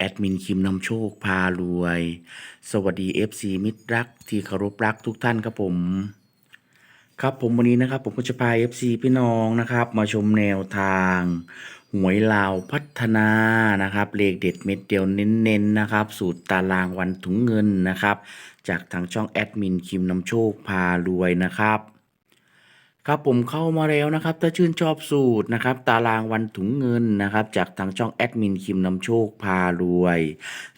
แอดมินคิมนำโชคพารวย สวัสดี FC มิตรรักที่เคารพรักทุกท่านครับผม ครับผมวันนี้นะครับผมก็จะพา FC พี่น้องนะครับ มาชมแนวทาง หวยลาวพัฒนานะครับ เลขเด็ดเม็ดเดียวเน้นๆนะครับ สูตรตารางวันถุงเงินนะครับ จากทางช่องแอดมินคิมนำโชคพารวยนะครับ ครับผมเข้ามาแล้วนะครับ ถ้าชื่นชอบสูตรนะครับ ตารางวันถุงเงินนะครับ จากทางช่องแอดมินคิมนำโชคพารวย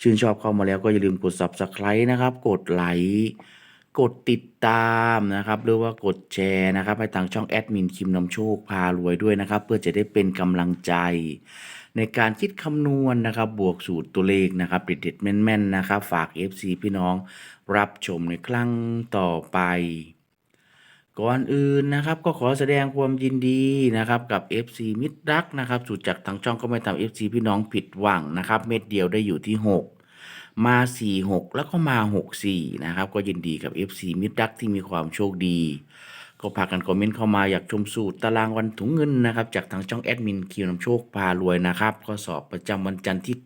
ชื่นชอบเข้ามาแล้วก็อย่าลืมกด subscribe นะครับ กดไลค์กดติดตามนะครับ หรือว่ากดแชร์นะครับให้ทางช่องแอดมินคิมนำโชคพารวยด้วยนะครับ เพื่อจะได้เป็นกำลังใจ ในการคิดคำนวณนะครับ บวกสูตรตัวเลขนะครับเด็ดๆแม่นๆนะครับ ฝาก FC พี่น้องรับชมในครั้งต่อไป ก่อนอื่นนะครับก็ขอแสดงความยินดีนะครับกับ FC มิตรรักนะครับสูตรจากทางช่องก็ไม่ทำ FC พี่น้องผิดหวังนะครับ เม็ดเดียวได้อยู่ที่ 6 มา 4 6 แล้วก็มา 6 4นะครับก็ยินดีกับ FC มิตรรักที่มีความโชคดี ก็พากันคอมเมนต์เข้ามาอยากชมสูตรตารางวันถุงเงินนะครับจากทางช่องแอดมินคิวนำโชคพารวยนะครับข้อสอบประจำวันจันทร์ที่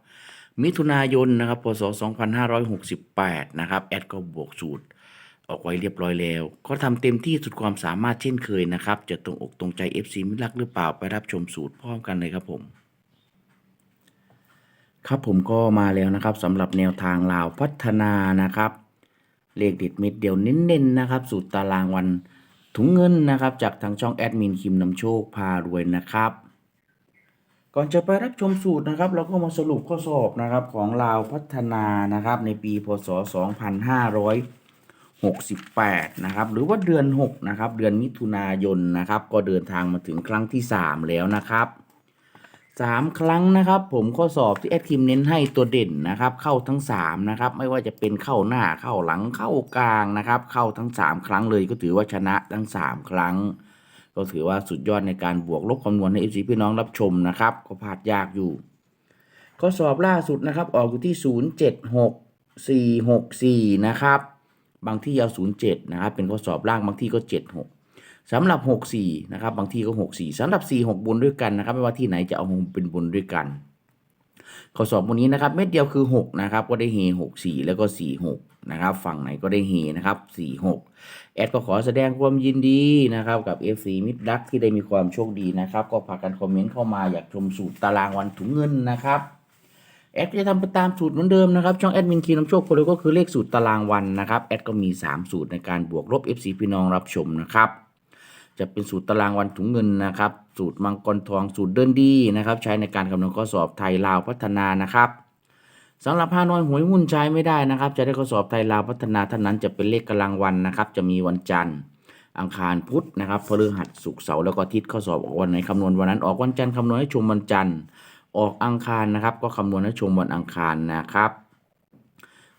9 มิถุนายนนะครับพศ2568นะครับแอดก็บวกสูตร ออกไว้เรียบร้อยแล้ว ก็ทำเต็มที่สุดความสามารถเช่นเคยนะครับ จะตรงอกตรงใจ FC มิตรรักหรือเปล่าไปรับชมสูตรพร้อมกันเลยครับผมครับผมก็มาแล้วนะครับสำหรับแนวทางลาวพัฒนานะครับ เลขเด็ดเม็ดเดียวเน้นๆนะครับ สูตรตารางวันถุงเงินนะครับ จากทางช่องแอดมินคิมนำโชคพารวยนะครับ ก่อนจะไปรับชมสูตรนะครับ เราก็มาสรุปข้อสอบนะครับของลาวพัฒนานะครับ ในปีพศ 68นะครับหรือว่าเดือน 6 นะครับ เดือนมิถุนายนนะครับ ก็เดินทางมาถึงครั้งที่ 3 แล้วนะครับ 3 ครั้งนะครับ ผมข้อสอบที่แอดคิมเน้นให้ตัวเด่นนะครับ เข้าทั้ง 3 นะครับ ไม่ว่าจะเป็นเข้าหน้าเข้าหลังเข้ากลางนะครับ เข้าทั้ง 3 ครั้งเลยก็ถือว่าชนะทั้ง 3 ครั้ง ก็ถือว่าสุดยอดในการบวกลบคำนวณให้เอฟซีพี่น้องรับชมนะครับก็พลาดยากอยู่ ข้อสอบล่าสุดนะครับ ออกอยู่ที่ 0 7 6 4 6 4 นะครับ บางที่เอา0 7นะครับเป็นข้อสอบล่างบางที่ก็ 7 6สำหรับ 6 4นะครับบางที่ก็ 6 4สำหรับ 4 6 บนด้วยกันนะครับไม่ว่าที่ไหนจะเอาเป็นบนด้วยกัน ข้อสอบวันนี้นะครับเม็ดเดียวคือ6นะครับก็ได้เฮ6 4 แล้วก็ 4 6นะครับฝั่งไหนก็ได้เฮนะครับ4 6 แอดก็ขอแสดงความยินดีนะครับกับ FC มิตรรักที่ได้มีความโชคดีนะครับ ก็พากันคอมเมนต์เข้ามาอยากชมสูตรตารางวันถุงเงินนะครับ แอดจะทำไปตามสูตรเหมือนเดิมนะครับ ช่องแอดมินคีนำโชคคนเลก็คือเลขสูตรตารางวันนะครับ แอดก็มี 3 สูตรในการบวกลบ FC พี่น้องรับชมนะครับ จะเป็นสูตรตารางวันถุงเงินนะครับ สูตรมังกรทองสูตรเดินดีนะครับ ใช้ในการคำนวณข้อสอบไทยลาวพัฒนานะครับสำหรับฮานอยหวยหุ้นใช้ไม่ได้นะครับ จะได้ข้อสอบไทยลาวพัฒนาเท่านั้นจะเป็นเลขกำลังวันนะครับ จะมีวันจันทร์อังคารพุธนะครับพฤหัสศุกร์เสาร์แล้วก็อาทิตย์ข้อสอบออกวันไหนคำนวณวันนั้นออกวันจันทร์คำนวณให้ชมวันจันทร์ ออกอังคารนะครับ ก็คำนวณให้ชมวันอังคารนะครับ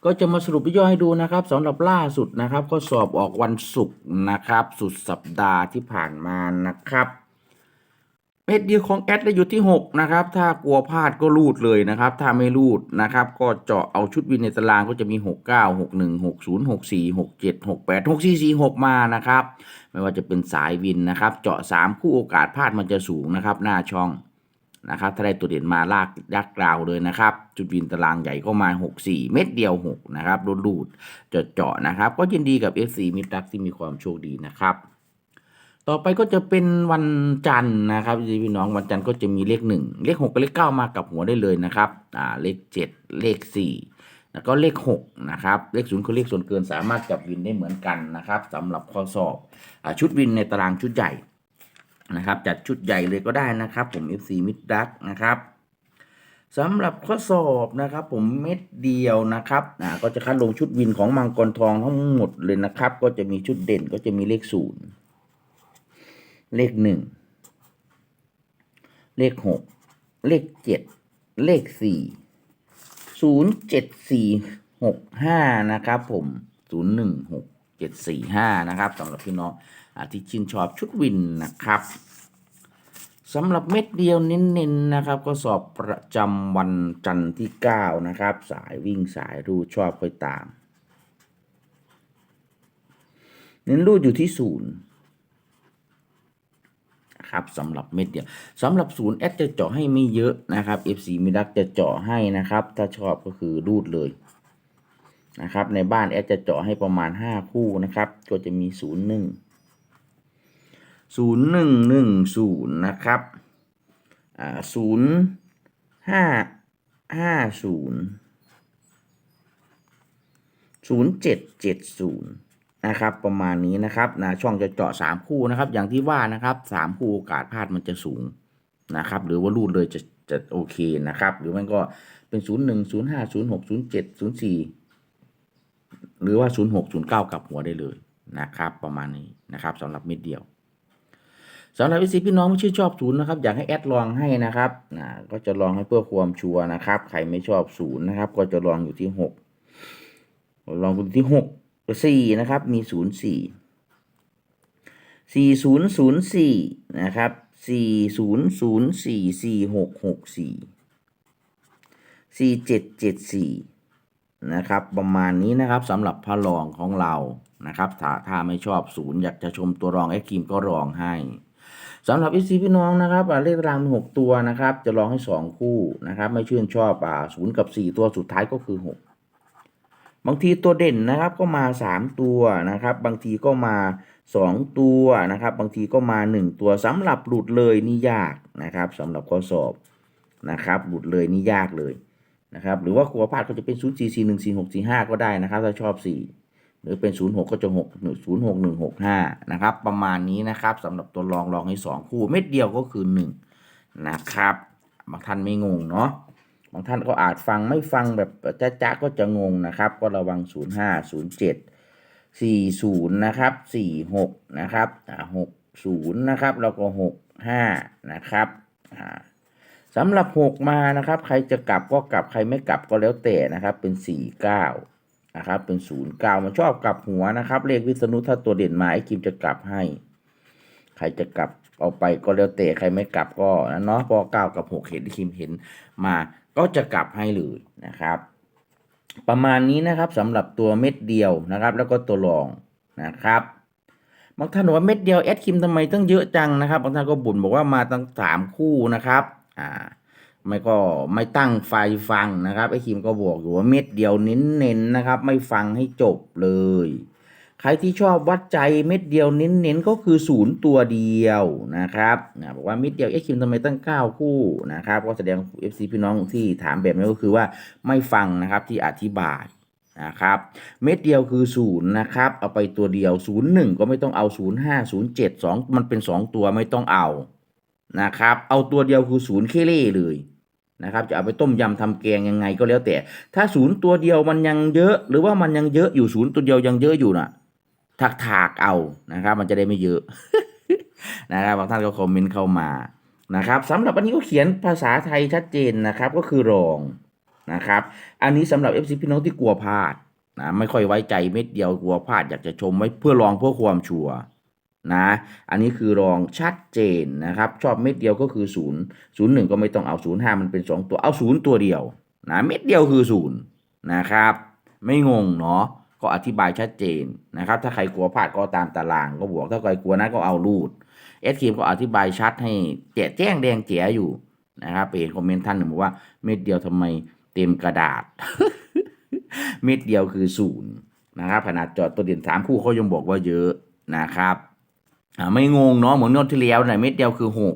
ก็จะมาสรุปย่อยให้ดูนะครับสำหรับล่าสุดนะครับข้อสอบออกวันศุกร์นะครับ สุดสัปดาห์ที่ผ่านมานะครับเม็ดเดียวของแอดได้อยู่ที่ 6 นะครับ ถ้ากลัวพลาดก็รูดเลยนะครับ ถ้าไม่รูดนะครับ ก็เจาะเอาชุดวินในตารางก็จะมี 6 9 6 1 6 0 6 4 6 7 6 8 6 4 4 6 มานะครับ ไม่ว่าจะเป็นสายวินนะครับ เจาะ 3 คู่โอกาสพลาดมันจะสูงนะครับ หน้าช่อง นะครับ ถ้าได้ตัวเด่นมาลากยักกราวเลยนะครับ จุดวินตารางใหญ่ก็มา 6 4 เม็ดเดียว 6 นะครับรูดๆเจาะเจาะนะครับ ก็ยินดีกับ FC มิตรักที่มีความโชคดีนะครับต่อไปก็จะเป็นวันจันทร์นะครับพี่น้องวันจันทร์ก็จะมีเลขหนึ่งเลขหกกับเลขเก้ามากับหัวได้เลยนะครับอ่าเลขเจ็ดเลขสี่แล้วก็เลขหกนะครับเลขศูนย์คือเลขส่วนเกินสามารถจับวินได้เหมือนกันนะครับสำหรับข้อสอบอชุดวินในตารางชุดใหญ่ นะครับ จัดชุดใหญ่เลยก็ได้นะครับ ผม FC มิดดักนะครับสำหรับข้อสอบนะครับ ผมเม็ดเดียวนะครับอ่าก็จะคัดลงชุดวินของมังกรทองทั้งหมดเลยนะครับ ก็จะมีชุดเด่นก็จะมีเลขศูนย์เลขหนึ่งเลขหกเลขเจ็ดเลขสี่ศูนย์เจ็ดสี่หกห้านะครับ ผมศูนย์หนึ่งหกเจ็ดสี่ห้านะครับสำหรับพี่น้อง ที่ชื่นชอบชุดวินนะครับสำหรับเม็ดเดียวเน้นๆนะครับ ก็สอบประจำวันจันทร์ที่ 9 นะครับ สายวิ่งสายรูดชอบไปตาม เน้นรูดอยู่ที่ศูนย์นะครับสำหรับเม็ดเดียวสำหรับศูนย์แอดจะเจาะให้ไม่เยอะนะครับ FC มิดักจะเจาะให้นะครับ ถ้าชอบก็คือรูดเลยนะครับ ในบ้านแอดจะเจาะให้ประมาณ 5 คู่นะครับ ก็จะมี 0 1 0 1 1 0นะครับอ่า0 5 5 0 0 7 7 0นะครับประมาณนี้นะครับนะช่องจะเจาะ3คู่นะครับ อย่างที่ว่านะครับ3คู่โอกาสพลาดมันจะสูงนะครับ หรือว่ารูดเลยจะจะโอเคนะครับ หรือมันก็เป็น0 1 0 5 0 6 0 7 0 4หรือว่า 0 6 0 9 กลับหัวได้เลยนะครับ ประมาณนี้นะครับสำหรับเม็ดเดียว สำหรับวิซีพี่น้องที่ชื่นชอบศูนย์นะครับอยากให้แอดลองให้นะครับนะก็จะลองให้เพื่อความชัวร์นะครับ ใครไม่ชอบศูนย์นะครับ ก็จะลองอยู่ที่6ลองดูที่หกสี่นะครับ มีศูนย์สี่สี่ศูนย์ศูนย์สี่นะครับสี่ศูนย์ศูนย์สี่สี่หกหกสี่สี่เจ็ดเจ็ดสี่นะครับ ประมาณนี้นะครับสำหรับพระรองของเรานะครับถ้าถ้าไม่ชอบศูนย์อยากจะชมตัวรองไอ้คิมก็รองให้ สำหรับอีซีพี่น้องนะครับเลขรางมีหกตัวนะครับ จะลองให้สองคู่นะครับ ไม่ชื่นชอบอ่าศูนย์กับสี่ตัวสุดท้ายก็คือหกบางทีตัวเด่นนะครับก็มา3ตัวนะครับ บางทีก็มา2ตัวนะครับ บางทีก็มา1ตัวสำหรับหลุดเลยนี่ยากนะครับสำหรับข้อสอบนะครับ หลุดเลยนี่ยากเลยนะครับ หรือว่าครัวพลาดก็จะเป็น0 4 4 1 4 6 4 5ก็ได้นะครับ ถ้าชอบ4 หรือเป็น 0 6 ก็จะ6 0 6 1 6 5 นะครับ ประมาณนี้นะครับสำหรับตัวรองรองให้ 2 คู่เม็ดเดียวก็คือ 1 นะครับ บางท่านไม่งงเนาะบางท่านก็อาจฟังไม่ฟังแบบจ๊ะๆก็จะงงนะครับ ก็ระวัง 0 5 0 7 4 0 นะครับ 4 6 นะครับ6 0 นะครับ แล้วก็ 6 5 นะครับสำหรับ 6 มานะครับ ใครจะกลับก็กลับใครไม่กลับก็แล้วแต่นะครับเป็น 4 9 นะครับ เป็น0 9มันชอบกลับหัวนะครับ เลขวิษณุถ้าตัวเด่นมาไอ้คิมจะกลับให้ ใครจะกลับเอาไปก็แล้วแต่ใครไม่กลับก็นะเนาะพอเก้ากับหกเห็นที่คิมเห็นมาก็จะกลับให้เลยนะครับ ประมาณนี้นะครับสำหรับตัวเม็ดเดียวนะครับ แล้วก็ตัวรองนะครับบางท่านบอกว่าเม็ดเดียวแอดคิมทำไมตั้งเยอะจังนะครับบางท่านก็บ่นบอกว่ามาตั้งสามคู่นะครับ อ่า ไม่ก็ไม่ตั้งไฟฟังนะครับไอ้คิมก็บอกอยู่ว่าเม็ดเดียวเน้นๆนะครับ ไม่ฟังให้จบเลย ใครที่ชอบวัดใจเม็ดเดียวเน้นๆก็คือศูนย์ตัวเดียวนะครับนะบอกว่าเม็ดเดียวเอ็กคิมทำไมตั้ง 9 คู่นะครับ ก็แสดง FC พี่น้องที่ถามแบบนี้ก็คือว่าไม่ฟังนะครับที่อธิบายนะครับเม็ดเดียวคือศูนย์นะครับเอาไปตัวเดียวศูนย์หนึ่งก็ไม่ต้องเอาศูนย์ห้าศูนย์เจ็ดสองมันเป็นสองตัวไม่ต้องเอานะครับเอาตัวเดียวคือศูนย์เคเล่เลย นะครับจะเอาไปต้มยำทำแกงยังไงก็แล้วแต่ ถ้าศูนย์ตัวเดียวมันยังเยอะ หรือว่ามันยังเยอะอยู่ศูนย์ตัวเดียวยังเยอะอยู่น่ะถักถากเอานะครับ มันจะได้ไม่เยอะนะครับบางท่านก็คอมเมนต์เข้ามานะครับสำหรับอันนี้ก็เขียนภาษาไทยชัดเจนนะครับก็คือรองนะครับ อันนี้สำหรับ FC พี่น้องที่กลัวพลาดนะไม่ค่อยไว้ใจเม็ดเดียวกลัวพลาดอยากจะชมไว้เพื่อลองเพื่อความชัวร์ นะ อันนี้คือรองชัดเจนนะครับ ชอบเม็ดเดียวก็คือศูนย์ศูนย์หนึ่งก็ไม่ต้องเอาศูนย์ห้ามันเป็นสองตัวเอาศูนย์ตัวเดียวนะเม็ดเดียวคือศูนย์นะครับ ไม่งงเนาะก็อธิบายชัดเจนนะครับ ถ้าใครกลัวพลาดก็ตามตารางก็บวกถ้าใครกลัวนะก็เอารูดเอสคีมก็อธิบายชัดให้แจกแจ้งแดงแจ๋อยู่นะครับไปเห็นคอมเมนต์ท่านหนึ่งบอกว่าเม็ดเดียวทำไมเต็มกระดาษ เม็ดเดียวคือศูนย์นะครับขนาดจอดตัวเด่นสามคู่เขายังบอกว่าเยอะนะครับ ไม่งงเนาะเหมือนงวดที่แล้วนะเม็ดเดียวคือหก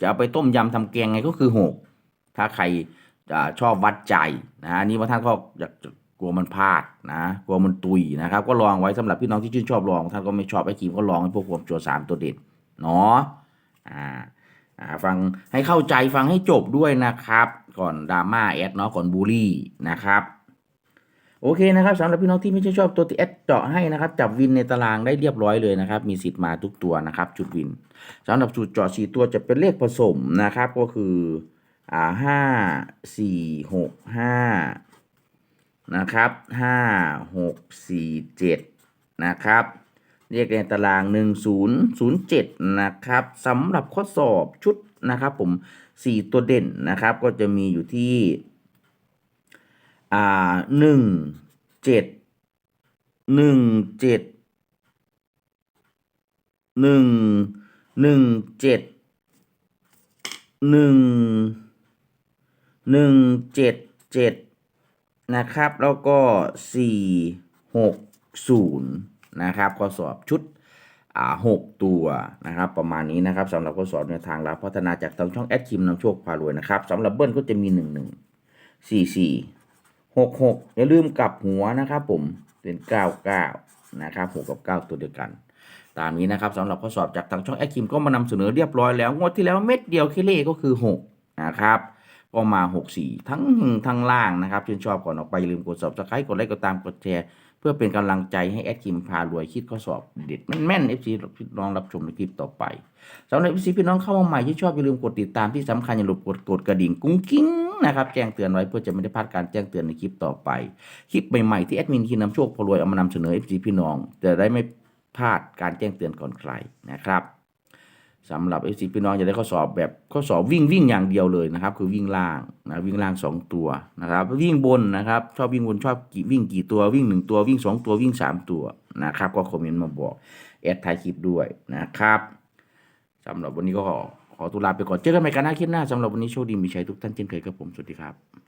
จะเอาไปต้มยำทำแกงไงก็คือหกถ้าใครอชอบวัดใจนะนนี้บางท่านก็อยากกลัวมันพลาดนะกลัวมันตุยนะครับ ก็ลองไว้สำหรับพี่น้องที่ชื่นชอบลอง ท่านก็ไม่ชอบไอ้ครีมก็ลองให้พวกผมโจสามตัวเด่นเนาะอ่าอ่าฟังให้เข้าใจฟังให้จบด้วยนะครับ ก่อนดราม่าแอดเนาะก่อนบูลลี่นะครับ โอเคนะครับสำหรับพี่น้องที่ไม่ชชอบตัวที่แอดเจาะให้นะครับจับวินในตารางได้เรียบร้อยเลยนะครับ มีสิทธิ์มาทุกตัวนะครับจุดวินสำหรับจุดเจาะสี่ตัวจะเป็นเลขผสมนะครับ ก็คืออ่าห้าสี่หกห้านะครับห้าหกสี่เจ็ดนะครับเรียกในตารางหนึ่งศูนย์ศูนย์เจ็ดนะครับสำหรับข้อสอบชุดนะครับผมสี่ตัวเด่นนะครับ ก็จะมีอยู่ที่ อ่าหนึ่งเจ็ดหนึ่งเจ็ดหนึ่งหนึ่งเจ็ดหนึ่งหนึ่งเจ็ดเจ็ดนะครับ แล้วก็สี่หกศูนย์นะครับข้อสอบชุดอ่าหกตัวนะครับ ประมาณนี้นะครับสำหรับข้อสอบในทางรับพัฒนาจากทางช่องแอดคิมนำโชคพารวยนะครับสำหรับเบิ้ลก็จะมีหนึ่งหนึ่งสี่สี่ หกหกอย่าลืมกลับหัวนะครับผมเป็นเก้าเก้านะครับหกกับเก้าตัวเดียวกัน ตามนี้นะครับสำหรับข้อสอบจากทางช่องแอดคิมก็มานำเสนอเรียบร้อยแล้ว งวดที่แล้วเม็ดเดียวคิเล่ก็คือหกนะครับก็มาหกสี่ทั้งทั้งล่างนะครับชื่นชอบก่อนออกไปอย่าลืมกด subscribe กดไลค์กดตามกดแชร์ เพื่อเป็นกำลังใจให้แอดคิมพารวยคิดข้อสอบเด็ดแม่นๆเอฟซีพี่น้องรับชมในคลิปต่อไปสำหรับเอฟซีพี่น้องเข้ามาใหม่ที่ชอบอย่าลืมกดติดตามที่สำคัญอย่าลืมกดกดกระดิ่งกุ้งกิ้ง นะครับแจ้งเตือนไว้เพื่อจะไม่ได้พลาดการแจ้งเตือนในคลิปต่อไป คลิปใหม่ๆที่แอดมินคินนำโชคพรวยเอามานำเสนอเอซีพี่น้องจะได้ไม่พลาดการแจ้งเตือนก่อนใครนะครับสำหรับเอซีพี่น้องจะได้ข้อสอบแบบข้อสอบวิ่งวิ่งอย่างเดียวเลยนะครับ คือวิ่งล่างนะวิ่งล่างสองตัวนะครับ วิ่งบนนะครับ ชอบวิ่งบนชอบกี่วิ่งกี่ตัววิ่งหนึ่งตัววิ่งสองตัววิ่งสามตัวนะครับ ก็คอมเมนต์มาบอกแอดท้ายคลิปด้วยนะครับสำหรับวันนี้ก็ขอ ขอตุลาไปก่อน เจอกันใหม่กันหน้าคลิปหน้าสำหรับวันนี้โชคดีมีชัยทุกท่านเช่นเคยครับผม สวัสดีครับ